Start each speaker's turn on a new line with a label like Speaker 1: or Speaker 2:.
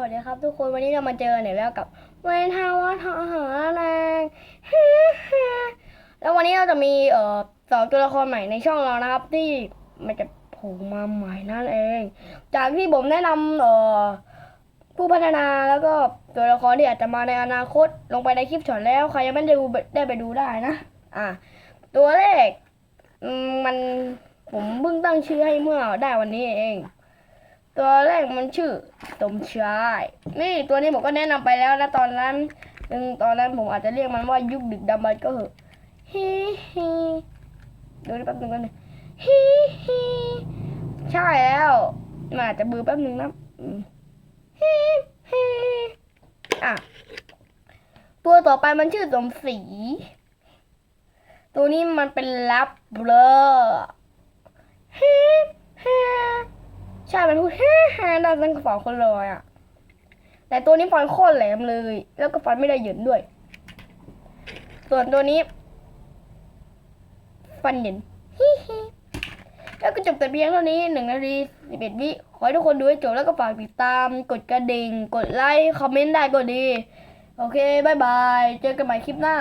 Speaker 1: วัสดีครับทุกคนวันนี้เรามาเจอกันอีกแล้วกับเวนทาวัฒหาแรงแล้ววันนี้เราจะมีเอ่อสองตัวละครใหม่ในช่องเรานะครับ ที่มันจะโผล่มาใหม่นั่นเอง จากที่ผมแนะนำเอ่อผู้พัฒนาแล้วก็ตัวละครที่อาจจะมาในอนาคตลงไปในคลิปช็อตแล้วใครยังไม่ได้ดูได้ไปดูได้นะ อะตัวแรกอืมมันผมเพิ่งตั้งชื่อให้เมื่อได้วันนี้เอง ตัวแรกมันชื่อสมชายนี่ตัวนี้ผมก็แนะนำไปแล้วนะตอนนั้นซึ่งตอนนั้นผมอาจจะเรียกมันว่ายุคดึกดำบรรพ์ก็เหอะฮิฮิดูแป๊บนึงกันงฮิฮิใช่แล้วมันอาจจะบือแป๊บนึงนะฮิฮิอะตัวต่อไปมันชื่อสมศรีตัวนี้มันเป็นลับเบลอฮิฮิใช่มันพูดฮ่าฮ่าได้ทั้งสองคนเลยอะ แต่ตัวนี้ฟันโคตรแหลมเลย แล้วก็ฟันไม่ได้หยินด้วย ส่วนตัวนี้ ฟันหยินฮิฮิแล้วก็จบแต่เพียงเท่านี้หนึ่งนาทีสิบเอ็ดวิขอให้ทุกคนดูให้จบแล้วก็ฝากติดตาม กดกระดิ่ง กดไลค์ คอมเมนต์ได้ก็ดี โอเคบายบาย เจอกันใหม่คลิปหน้า